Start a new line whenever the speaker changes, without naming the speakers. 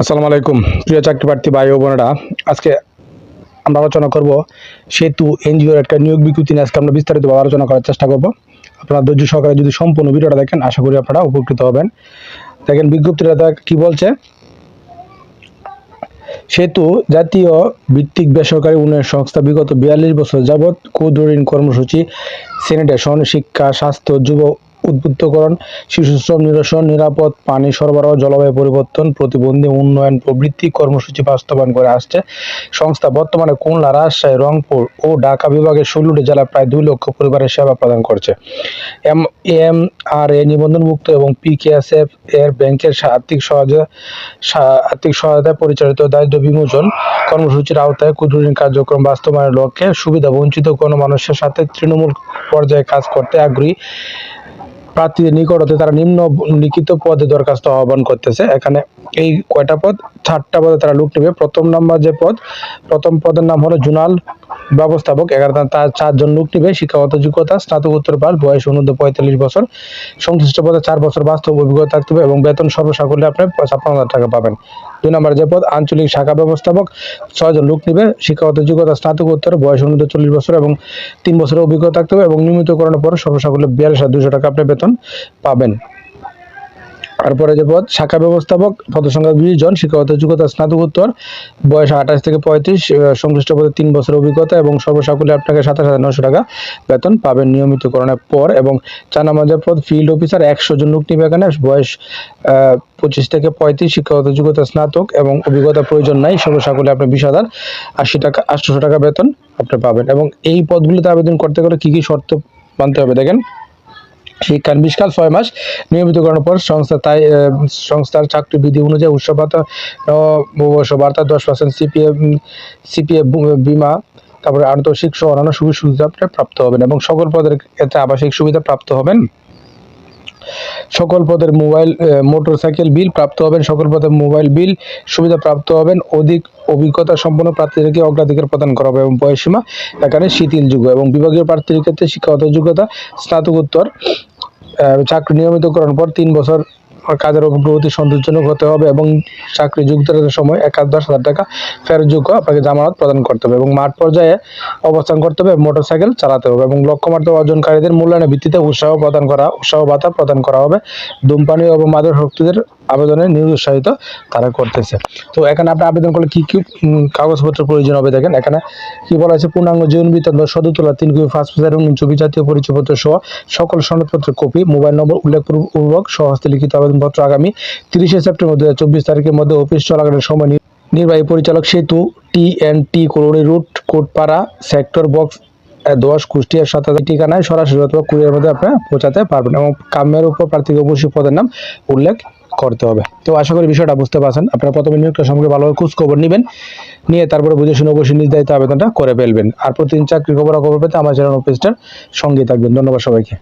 আসসালামু আলাইকুম। প্রিয় চাকরি প্রার্থী ভাই ও বোনেরা, আজকে আমরা আলোচনা করব সেতু এনজিওর একটা নিয়োগ বিজ্ঞপ্তি নিয়ে। আজকে আমরা বিস্তারিতভাবে আলোচনা করার চেষ্টা করব। আপনারা ধৈর্য সহকারে যদি সম্পূর্ণ ভিডিওটা দেখেন, আশা করি আপনারা উপকৃত হবেন। দেখেন, বিজ্ঞপ্তিটা কি বলছে? সেতু জাতীয় ভিত্তিক বেসরকারি উন্নয়ন সংস্থা বিগত বিয়াল্লিশ বছর যাবৎ ক্ষুদ্র ঋণ কর্মসূচি স্যানিটেশন শিক্ষা, স্বাস্থ্য, যুব উদ্বুদ্ধকরণ শিশু শ্রম নিরসন, নিরাপদ পানি সরবরাহ, জলবায়ু পরিবর্তন, প্রতিবন্ধী উন্নয়ন প্রবৃত্তি কর্মসূচি বাস্তবায়ন করে আসছে। সংস্থা বর্তমানে খুলনা রাজশাহী, রংপুর ও ঢাকা বিভাগের ষোলোটি জেলায় প্রায় দুই লক্ষ পরিবারের সেবা প্রদান করছে। এম এম আর এ নিবন্ধনমুক্ত এবং পি পিকেএসএফ এর ব্যাংকের আর্থিক সহায়তা আর্থিক সহায়তায় পরিচালিত দারিদ্র বিমোচন কর্মসূচির আওতায় ক্ষুদ্র ঋণ কার্যক্রম বাস্তবায়নের লক্ষ্যে সুবিধা, বঞ্চিত কোনো মানুষের সাথে তৃণমূল পর্যায়ে কাজ করতে আগ্রহী প্রার্থীদের নিকট হতে তারা নিম্ন লিখিত পদে দরখাস্ত আহ্বান করতেছে। এখানে এই কয়টা পদ? চারটা পদে তারা লোক নেবে। প্রথম নাম্বার যে পদ, প্রথম পদের নাম হলো জুনাল ব্যবস্থাপক, এগারো তার- চারজন লোক নিবে, শিক্ষাগত যোগ্যতা, স্নাতকোত্তর পাস বয়স অনুদ্ধ পঁয়তাল্লিশ বছর, সংশ্লিষ্ট পদে চার বছর বাস্তব অভিজ্ঞতা থাকতে হবে এবং বেতন সর্বসাকুল্যে আপনি ছাপ্পান্ন হাজার টাকা পাবেন। দুই নম্বর যে পদ, আঞ্চলিক শাখা ব্যবস্থাপক ছয়জন লোক নিবে, শিক্ষাগত যোগ্যতা, স্নাতকোত্তর, বয়স অনুদ্ধ চল্লিশ বছর এবং তিন বছরের অভিজ্ঞতা থাকতে হবে এবং নিয়মিতকরণের পর সর্বসাকুল্যে বিয়াল্লিশ হাজার দুশো টাকা আপনি বেতন পাবেন। তারপরে যে পদ শাখা ব্যবস্থাপক পদ সংখ্যা বিশ জন শিক্ষাগত যোগ্যতা স্নাতকোত্তর, বয়স আঠাশ থেকে পঁয়ত্রিশ সংশ্লিষ্ট পদে তিন বছর অভিজ্ঞতা এবং সর্বসাকুল্যে আপনাকে সাতাশ হাজার নশো টাকা বেতন পাবেন নিয়মিতকরণের পর এবং চার নম্বর পদ ফিল্ড অফিসার একশো জন লোক নিবে এখানে। বয়স পঁচিশ থেকে পঁয়ত্রিশ, শিক্ষাগত যোগ্যতা স্নাতক এবং অভিজ্ঞতা প্রয়োজন নাই, সর্বসাকুল্যে আপনি বিশ হাজার আশি টাকা, আটশোশো টাকা বেতন আপনি পাবেন এবং এই পদগুলিতে আবেদন করতে গেলে কী কী শর্ত মানতে হবে দেখেন। শিক্ষার বিশকাল ছয় মাস নিয়মিত করার পর সংস্থা তাই সংস্থার চাকরি বিধি অনুযায়ী উৎসব ভাতা ভাতা দশ পার্সেন্ট সিপিএফ সিপিএফ বিমা, তারপরে আন্তর্শিক সহ অন্যান্য সুযোগ সুবিধা প্রাপ্ত হবেন এবং সকল পদের ক্ষেত্রে আবাসিক সুবিধা প্রাপ্ত হবেন। সকল পদের মোবাইল মোটর সাইকেল বিল প্রাপ্ত হবেন, সকল পদের মোবাইল বিল সুবিধা প্রাপ্ত হবেন, অধিক অভিজ্ঞতা সম্পন্ন প্রার্থীদেরকে অগ্রাধিকার প্রদান করা হবে এবং বয়সীমা এখানে শিথিল যুগ এবং বিভাগীয় প্রার্থীর ক্ষেত্রে শিক্ষাগত যোগ্যতা, স্নাতকোত্তর চাকরি নিয়মিতকরণ পর তিন বছর কাজের অগ্রগতি সন্তোষজনক হতে হবে এবং চাকরি যুক্তরাজ্যের সময় এক দশ হাজার টাকা ফেরতযোগ্য আপনাকে জামানত প্রদান করতে হবে এবং মাঠ পর্যায়ে অবস্থান করতে হবে মোটরসাইকেল চালাতে হবে এবং লক্ষ্যমাত্রা অর্জনকারীদের মূল্যায়নের ভিত্তিতে উৎসাহ প্রদান করা, উৎসাহ ভাতা প্রদান করা হবে। ধূমপানি এবং মাদক শক্তিদের আবেদনে নিরুৎসাহিত তারা করতেছে। তো এখানে আপনি আবেদন করলে কি কি কাগজপত্র প্রয়োজন হবে দেখেন। এখানে কি বলা আছে? পূর্ণাঙ্গ জীবন বৃত্তান্ত সদুতলা তিন কপি পাসপোর্ট এবং ছবি, জাতীয় পরিচয়পত্র সহ সকল সনদপত্রের কপি, মোবাইল নম্বর উল্লেখপূর্বক সহস্তে লিখিত আবেদনপত্র আগামী তিরিশে সেপ্টেম্বর দু হাজার চব্বিশ তারিখের মধ্যে অফিস চলাকালীন সময় নির্বাহী পরিচালক সেতু টি এন টি করোড়ি রুট কোটপাড়া সেক্টর বক্স দশ কুষ্টিয়ার সাথে ঠিকানায় সরাসরি অথবা কুরিয়ার মধ্যে আপনারা পৌঁছাতে পারবেন এবং কামের উপর প্রার্থীকে অবশ্যই পদের নাম উল্লেখ করতে হবে। তো আশা করি বিষয়টা বুঝতে পারছেন। আপনারা প্রথমে নিয়োগটা সম্পর্কে ভালোভাবে খোঁজ খবর নেবেন, নিয়ে তারপরে বুঝে শুনে অবশ্যই দায়িত্ব আবেদনটা করে ফেলবেন। আর প্রতিদিন চাকরি খবর খবর পেতে আমার চ্যানেল অফিসটার সঙ্গে থাকবেন। ধন্যবাদ সবাইকে।